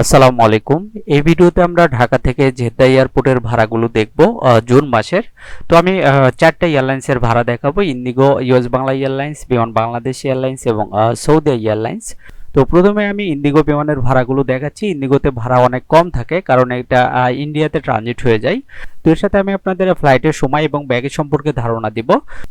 আসসালামু আলাইকুম। এই ভিডিওতে আমরা ঢাকা থেকে জেদ্দা এয়ারপোর্টের ভাড়াগুলো দেখব জুন মাসের। তো আমি চারটা এয়ারলাইন্সের ভাড়া দেখাবো, Indigo, US Bangla airlines, Biman Bangladesh airlines এবং সৌদি এয়ারলাইন্স। তো প্রথমে আমি ইন্ডিগো বিমানের ভাড়াগুলো দেখাচ্ছি। ইন্ডিগোতে ভাড়া অনেক কম থাকে কারণ এটা ইন্ডিয়াতে ট্রানজিট হয়ে যায়। তো এর সাথে আমি আপনাদের ফ্লাইটের সময় এবং ব্যাগেজ সম্পর্কে ধারণা দিব।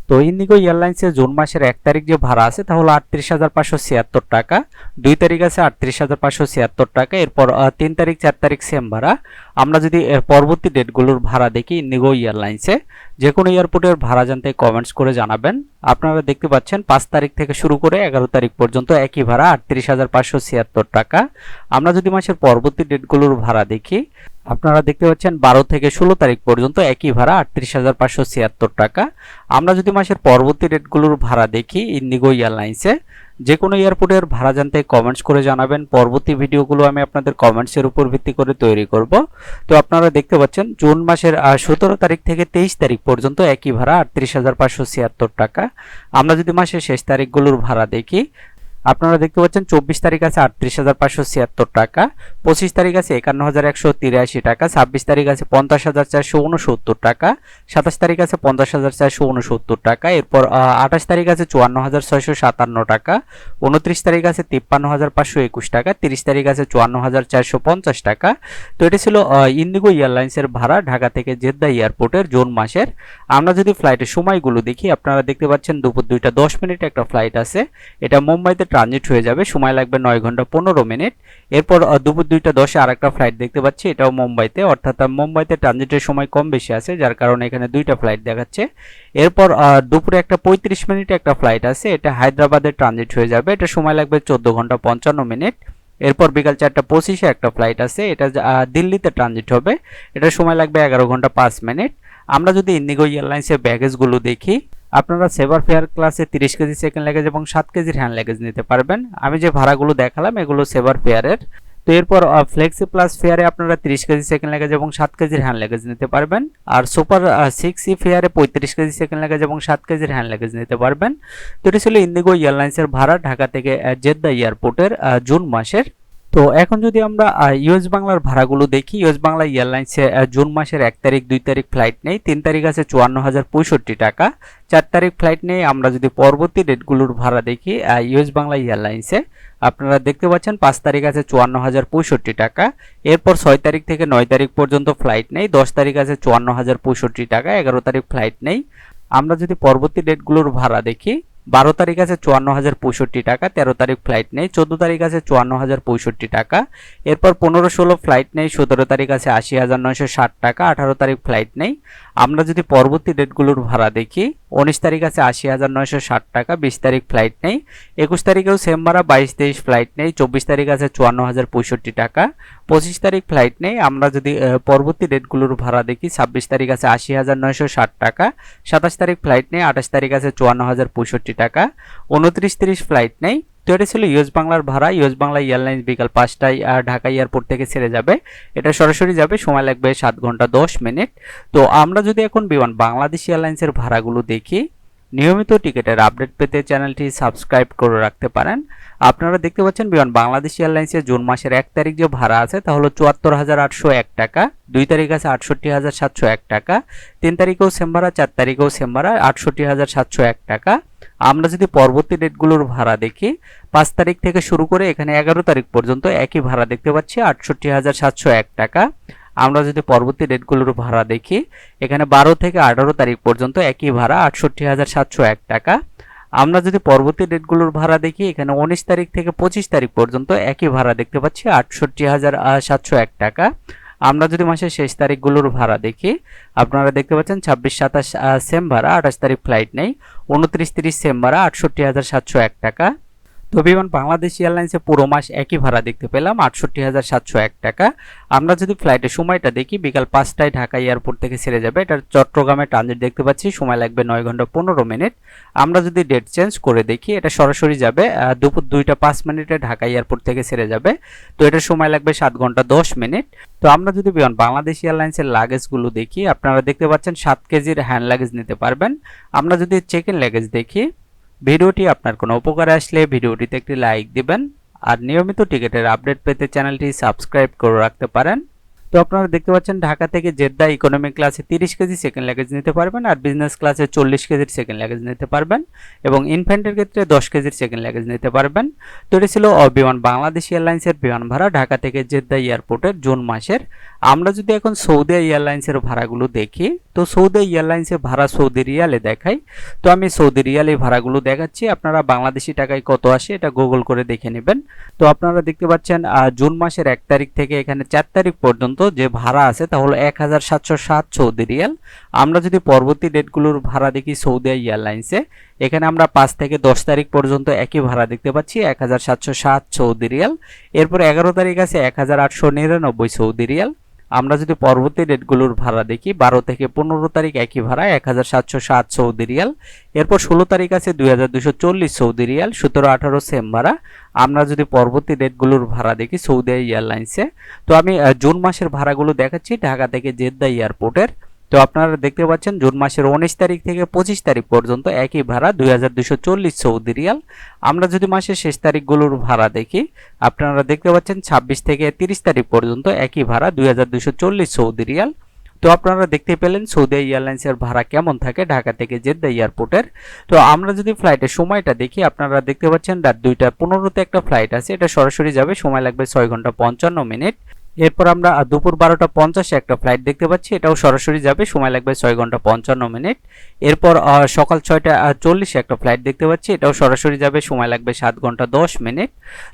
তো ইন্ডিগো এয়ারলাইন্সের জুন মাসের এক তারিখ যে ভাড়া আছে, তা হলো আটত্রিশ হাজার পাঁচশো ছিয়াত্তর টাকা। দুই তারিখ আছে আটত্রিশ হাজার পাঁচশো ছিয়াত্তর টাকা, এরপর তিন তারিখ, চার তারিখ সেম ভাড়া। আমরা যদি এর পরবর্তী ডেটগুলোর ভাড়া দেখি ইন্ডিগো এয়ারলাইন্সে যে কোনো এয়ারপোর্টের ভাড়া জানতে কমেন্টস করে জানাবেন। আপনারা দেখতে পাচ্ছেন পাঁচ তারিখ থেকে শুরু করে এগারো তারিখ পর্যন্ত একই ভাড়া, আটত্রিশ হাজার পাঁচশো ছিয়াত্তর টাকা। আমরা যদি মাসের পরবর্তী ডেটগুলোর ভাড়া দেখি আপনারা দেখতে পাচ্ছেন বারো থেকে ষোলো তারিখ পর্যন্ত একই ভাড়া আটত্রিশ হাজার পাঁচশো ছিয়াত্তর টাকা। আমরা যদি মাসের পরবর্তী রেটগুলোর ভাড়া দেখি ইন্ডিগো এয়ারলাইন্সে যে কোনো এয়ারপোর্টের ভাড়া জানতে কমেন্টস করে জানাবেন। পরবর্তী ভিডিওগুলো আমি আপনাদের কমেন্টসের উপর ভিত্তি করে তৈরি করব। তো আপনারা দেখতে পাচ্ছেন, জুন মাসের সতেরো তারিখ থেকে তেইশ তারিখ পর্যন্ত একই ভাড়া আটত্রিশ হাজার পাঁচশো ছিয়াত্তর টাকা। আমরা যদি মাসের শেষ তারিখগুলোর ভাড়া দেখি আপনারা দেখতে পাচ্ছেন, চব্বিশ তারিখ আছে আটত্রিশ হাজার পাঁচশো ছিয়াত্তর টাকা, পঁচিশ তারিখ আছে একান্ন হাজার একশো তিরাশি টাকা, ছাব্বিশ তারিখ আছে পঞ্চাশ হাজার চারশো উনসত্তর টাকা, সাতাশ তারিখ আছে পঞ্চাশ হাজার চারশো উনসত্তর টাকা, এরপর আঠাশ তারিখ আছে চুয়ান্ন হাজার ছয়শো সাতান্ন টাকা, উনত্রিশ তারিখ আছে তিপ্পান্ন হাজার পাঁচশো একুশ টাকা, তিরিশ তারিখ আছে চুয়ান্ন হাজার চারশো পঞ্চাশ টাকা। তো এটা ছিল ইন্ডিগো এয়ারলাইন্সের ভাড়া ঢাকা থেকে জেদ্দা এয়ারপোর্টের জুন মাসের। আমরা যদি ফ্লাইটের সময়গুলো দেখি, আপনারা দেখতে পাচ্ছেন দুপুর দুইটা দশ মিনিট একটা ফ্লাইট আছে। এটা মুম্বাইতে ট্রানজিট হয়ে যাবে। সময় লাগবে নয় ঘণ্টা পনেরো মিনিট। এরপর দুপুর দুইটা দশে আর একটা ফ্লাইট দেখতে পাচ্ছি। এটাও মুম্বাইতে। অর্থাৎ মুম্বাইতে ট্রানজিটের সময় কম বেশি আছে, যার কারণে এখানে দুইটা ফ্লাইট দেখাচ্ছে। এরপর দুপুরে একটা পঁয়ত্রিশ মিনিটে একটা ফ্লাইট আছে। এটা হায়দ্রাবাদে ট্রানজিট হয়ে যাবে। এটা সময় লাগবে চোদ্দ ঘণ্টা পঞ্চান্ন মিনিট। এরপর বিকাল চারটা পঁচিশে একটা ফ্লাইট আছে। এটা দিল্লিতে ট্রানজিট হবে। এটা সময় লাগবে এগারো ঘণ্টা পাঁচ মিনিট। আমরা যদি ইন্ডিগো এয়ারলাইন্সের ব্যাগেজগুলো দেখি, আপনারা সেভার ফেয়ার ক্লাসে তিরিশ কেজি সেকেন্ড ল্যাগেজ এবং সাত কেজির হ্যান্ড ল্যাগেজ নিতে পারবেন। আমি যে ভাড়াগুলো দেখালাম, এগুলো সেভার ফেয়ারের তো এরপর ফ্লেক্সি প্লাস ফেয়ারে আপনারা তিরিশ কেজি সেকেন্ড ল্যাগেজ এবং সাত কেজির হ্যান্ড ল্যাগেজ নিতে পারবেন। আর সুপার সিক্স ই ফেয়ারে পঁয়ত্রিশ কেজি সেকেন্ড ল্যাগেজ এবং সাত কেজির হ্যান্ড ল্যাগেজ নিতে পারবেন। তো এটা ছিল ইন্ডিগো এয়ারলাইন্সের ভাড়া ঢাকা থেকে জেদ্দা এয়ারপোর্টের জুন মাসের। তো এখন যদি আমরা ইউএস বাংলার ভাড়াগুলো দেখি ইউএস বাংলা এয়ারলাইন্সে জুন মাসের এক তারিখ, দুই তারিখ ফ্লাইট নেই, তিন তারিখ আছে চুয়ান্ন হাজার পঁয়ষট্টি টাকা, চার তারিখ ফ্লাইট নেই, আমরা যদি পরবর্তী ডেটগুলোর ভাড়া দেখি ইউএস বাংলা এয়ারলাইন্সে, আপনারা দেখতে পাচ্ছেন পাঁচ তারিখ আছে চুয়ান্ন হাজার পঁয়ষট্টি টাকা, এরপর ছয় তারিখ থেকে নয় তারিখ পর্যন্ত ফ্লাইট নেই, দশ তারিখ আছে চুয়ান্ন হাজার পঁয়ষট্টি টাকা, এগারো তারিখ ফ্লাইট নেই। আমরা যদি পরবর্তী ডেটগুলোর ভাড়া দেখি বারো তারিখ আছে চুয়ান্ন হাজার পঁয়ষট্টি টাকা, তেরো তারিখ ফ্লাইট নেই, চোদ্দ তারিখ আছে চুয়ান্ন হাজার পঁয়ষট্টি টাকা। এরপর পনেরো ষোলো ফ্লাইট নেই, সতেরো তারিখ আছে আশি হাজার নয়শো ষাট টাকা, আঠারো তারিখ ফ্লাইট নেই। আমরা যদি পরবর্তী ডেটগুলোর ভাড়া দেখি, উনিশ তারিখ আছে আশি হাজার নয়শো ষাট টাকা, বিশ তারিখ ফ্লাইট নেই। একুশ তারিখেও সেম ভাড়া, বাইশ তেইশ ফ্লাইট নেই, চব্বিশ তারিখ আছে চুয়ান্ন হাজার পঁয়ষট্টি টাকা। পঁচিশ তারিখ ফ্লাইট নেই, আমরা যদি পরবর্তী ডেটগুলোর ভাড়া দেখি, ছাব্বিশ তারিখ আছে আশি হাজার নয়শো ষাট টাকা, সাতাশ তারিখ ফ্লাইট নেই, আঠাশ তারিখ আছে চুয়ান্ন হাজার পঁয়ষট্টি টাকা, উনত্রিশ তিরিশ ফ্লাইট নেই, তো এটা ছিল ইউএস বাংলার ভাড়া ইউএস বাংলা এয়ারলাইন্স বিকাল পাঁচটায় ঢাকা এয়ারপোর্ট থেকে ছেড়ে যাবে, এটা সরাসরি যাবে, সময় লাগবে সাত ঘণ্টা দশ মিনিট, তো আমরা যদি এখন বিমান, বাংলাদেশ এয়ারলাইন্সের ভাড়াগুলো দেখি নিয়মিত টিকিটের আপডেট পেতে চ্যানেলটি সাবস্ক্রাইব করে রাখতে পারেন। আপনারা দেখতে পাচ্ছেন, বিমান বাংলাদেশ এয়ারলাইন্সের জুন মাসের এক তারিখ যে ভাড়া আছে, তা হলো চুয়াত্তর হাজার আটশো এক টাকা, দুই তারিখ আছে আটষট্টি হাজার সাতশো এক টাকা, তিন তারিখেও সেম ভাড়া, চার তারিখেও সেম ভাড়া, আটষট্টি হাজার সাতশো এক টাকা। আমরা যদি পরবর্তী ডেটগুলোর ভাড়া দেখি, পাঁচ তারিখ থেকে শুরু করে এখানে এগারো তারিখ পর্যন্ত একই ভাড়া দেখতে পাচ্ছি, আটষট্টি হাজার সাতশো এক টাকা। আমরা যদি পরবর্তী ডেটগুলোর ভাড়া দেখি, এখানে বারো থেকে আঠারো তারিখ পর্যন্ত একই ভাড়া, আটষট্টি হাজার সাতশো এক টাকা। আমরা যদি পরবর্তী ডেটগুলোর ভাড়া দেখি, এখানে উনিশ তারিখ থেকে পঁচিশ তারিখ পর্যন্ত একই ভাড়া দেখতে পাচ্ছি, আটষট্টি হাজার সাতশো এক টাকা। আমরা যদি মাসের শেষ তারিখগুলোর ভাড়া দেখি, আপনারা দেখতে পাচ্ছেন ছাব্বিশ, সাতাশ সেম ভাড়া, আঠাশ তারিখ ফ্লাইট নেই, উনত্রিশ, তিরিশ, সেম ভাড়া, আটষট্টি হাজার সাতশো এক টাকা। তো বিমান বাংলাদেশ এয়ারলাইন্সে পুরো মাস একই ভাড়া দেখতে পেলাম, আটষট্টি হাজার সাতশো এক টাকা। আমরা যদি ফ্লাইটের সময়টা দেখি, বিকাল পাঁচটায় ঢাকা এয়ারপোর্ট থেকে ছেড়ে যাবে। এটা চট্টগ্রামে ট্রানজিট দেখতে পাচ্ছি, সময় লাগবে নয় ঘণ্টা পনেরো মিনিট। আমরা যদি ডেট চেঞ্জ করে দেখি, এটা সরাসরি যাবে দুপুর দুইটা পাঁচ মিনিটে ঢাকা এয়ারপোর্ট থেকে ছেড়ে যাবে। তো এটা সময় লাগবে সাত ঘণ্টা দশ মিনিট। তো আমরা যদি বিমান বাংলাদেশ এয়ারলাইন্সের লাগেজগুলো দেখি, আপনারা দেখতে পাচ্ছেন সাত কেজির হ্যান্ড লাগেজ নিতে পারবেন। আমরা যদি চেক ইন লাগেজ দেখি ভিডিওটি আপনার কোনো উপকারে আসলে ভিডিওটিতে একটি লাইক দিবেন, আর নিয়মিত টিকিটের আপডেট পেতে চ্যানেলটি সাবস্ক্রাইব করে রাখতে পারেন। তো আপনারা দেখতে পাচ্ছেন, ঢাকা থেকে জেদ্দা ইকোনমি ক্লাসে তিরিশ কেজি সেকেন্ড লাগেজ নিতে পারবেন, আর বিজনেস ক্লাসে চল্লিশ কেজির সেকেন্ড লাগেজ নিতে পারবেন, এবং ইনফ্যান্টের ক্ষেত্রে দশ কেজির সেকেন্ড লাগেজ নিতে পারবেন। তো এটা ছিল বিমান বাংলাদেশ এয়ারলাইন্সের বিমান ভাড়া ঢাকা থেকে জেদ্দা এয়ারপোর্টের জুন মাসের। আমরা যদি এখন সৌদি এয়ারলাইন্সের ভাড়াগুলো দেখি তো সৌদি এয়ারলাইন্সের ভাড়া সৌদি রিয়ালে দেখাই। তো আমি সৌদি রিয়ালে ভাড়াগুলো দেখাচ্ছি। আপনারা বাংলাদেশি টাকায় কত আসে এটা গুগল করে দেখে নেবেন। তো আপনারা দেখতে পাচ্ছেন জুন মাসের এক তারিখ থেকে এখানে চার তারিখ পর্যন্ত যে ভাড়া আছে তা হলো এক হাজার সাতশো সাত সৌদি রিয়াল। আমরা যদি পরবর্তী ডেটগুলোর ভাড়া দেখি সৌদি এয়ারলাইন্সে, এখানে আমরা পাঁচ থেকে দশ তারিখ পর্যন্ত একই ভাড়া দেখতে পাচ্ছি এক হাজার সাতশো সাত সৌদি রিয়াল। এরপর এগারো তারিখ আছে এক হাজার আটশো নিরানব্বই সৌদি রিয়াল। আমরা যদি পরবর্তী ডেটগুলোর ভাড়া দেখি, বারো থেকে পনেরো তারিখ একই ভাড়া এক হাজার সাতশো সাত সৌদি রিয়াল। এরপর ষোলো তারিখ আছে দুই হাজার দুশো চল্লিশ সৌদি রিয়াল, সতেরো আঠারো সেম ভাড়া। আমরা যদি পরবর্তী ডেটগুলোর ভাড়া দেখি, সৌদি এয়ারলাইন্সে। তো আমি জুন মাসের ভাড়াগুলো দেখাচ্ছি, ঢাকা থেকে জেদ্দা এয়ারপোর্টের। তো আপনারা দেখতে পাচ্ছেন, জুন মাসের উনিশ তারিখ থেকে পঁচিশ তারিখ পর্যন্ত একই ভাড়া দুই হাজার দুশো চল্লিশ সৌদি রিয়াল আমরা যদি মাসের শেষ তারিখগুলোর ভাড়া দেখি, আপনারা দেখতে পাচ্ছেন ছাব্বিশ থেকে তিরিশ তারিখ পর্যন্ত একই ভাড়া দুই হাজার দুশো চল্লিশ সৌদি রিয়াল তো আপনারা দেখতে পেলেন সৌদি এয়ারলাইন্সের ভাড়া কেমন থাকে ঢাকা থেকে জেদ্দা এয়ারপোর্টের। তো আমরা যদি ফ্লাইটের সময়টা দেখি, আপনারা দেখতে পাচ্ছেন রাত দুইটা পনেরোতে একটা ফ্লাইট আছে, এটা সরাসরি যাবে, সময় লাগবে ছয় ঘণ্টা পঞ্চান্ন মিনিট। এরপর আমরা দুপুর বারোটা পঞ্চাশে একটা ফ্লাইট দেখতে পাচ্ছি। এটাও সরাসরি যাবে, সময় লাগবে ছয় ঘণ্টা পঞ্চান্ন মিনিট। এরপর সকাল ছয়টা চল্লিশে একটা ফ্লাইট দেখতে পাচ্ছি। এটাও সরাসরি যাবে, সময় লাগবে সাত ঘণ্টা দশ মিনিট।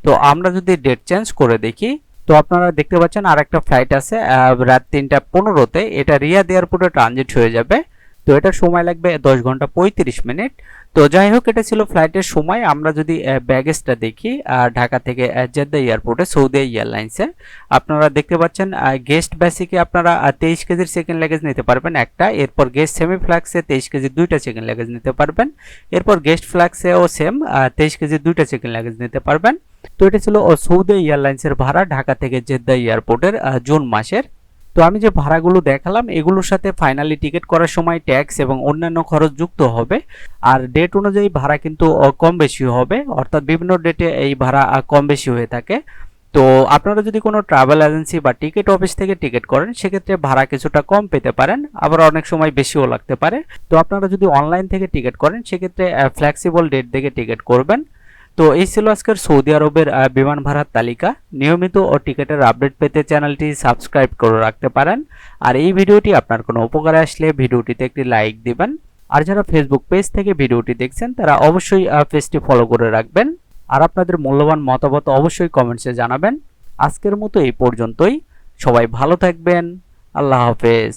তো আমরা যদি ডেট চেঞ্জ করে দেখি, তো আপনারা দেখতে পাচ্ছেন আর একটা ফ্লাইট আছে রাত তিনটা পনেরোতে। এটা রিয়াদ এয়ারপোর্টে ট্রানজিট হয়ে যাবে। তো এটার সময় লাগবে দশ ঘণ্টা পঁয়ত্রিশ মিনিট। তো যাই হোক, এটা ছিল ফ্লাইটের সময়। আমরা যদি ব্যাগেজটা দেখি ঢাকা থেকে জেদ্দা এয়ারপোর্টে, সৌদি এয়ারলাইন্সে, আপনারা দেখতে পাচ্ছেন গেস্ট বেসিকে আপনারা তেইশ কেজির সেকেন্ড লাগেজ নিতে পারবেন একটা। এরপর গেস্ট সেমি ফ্ল্যাক্সে তেইশ কেজি দুইটা সেকেন্ড লাগেজ নিতে পারবেন। এরপর গেস্ট ফ্ল্যাক্সেও সেম তেইশ কেজি দুইটা সেকেন্ড লাগেজ নিতে পারবেন। তো এটা ছিল সৌদি এয়ারলাইন্সের ভাড়া ঢাকা থেকে জেদ্দা এয়ারপোর্টের জুন মাসের। তো আমি যে ভাড়াগুলো দেখালাম, এগুলোর সাথে ফাইনালি টিকিট করার সময় ট্যাক্স এবং অন্যান্য খরচ যুক্ত হবে। আর ডেট অনুযায়ী ভাড়া কিন্তু কম বেশি হবে। অর্থাৎ বিভিন্ন ডেটে এই ভাড়া কম বেশি হয়ে থাকে। তো আপনারা যদি কোনো ট্রাভেল এজেন্সি বা টিকিট অফিস থেকে টিকিট করেন, সেক্ষেত্রে ভাড়া কিছুটা কম পেতে পারেন, আবার অনেক সময় বেশিও লাগতে পারে। তো আপনারা যদি অনলাইন থেকে টিকিট করেন, সেক্ষেত্রে ফ্লেক্সিবল ডেট দেখে টিকিট করবেন। তো এই ছিল আজকের সৌদি আরবের বিমান ভাড়ার তালিকা। নিয়মিত ও টিকিটের আপডেট পেতে চ্যানেলটি সাবস্ক্রাইব করে রাখতে পারেন। আর এই ভিডিওটি আপনার কোনো উপকারে আসলে ভিডিওটিতে একটি লাইক দিবেন। আর যারা ফেসবুক পেজ থেকে ভিডিওটি দেখছেন, তারা অবশ্যই পেজটি ফলো করে রাখবেন। আর আপনাদের মূল্যবান মতামত অবশ্যই কমেন্টসে জানাবেন। আজকের মতো এই পর্যন্তই। সবাই ভালো থাকবেন। আল্লাহ হাফেজ।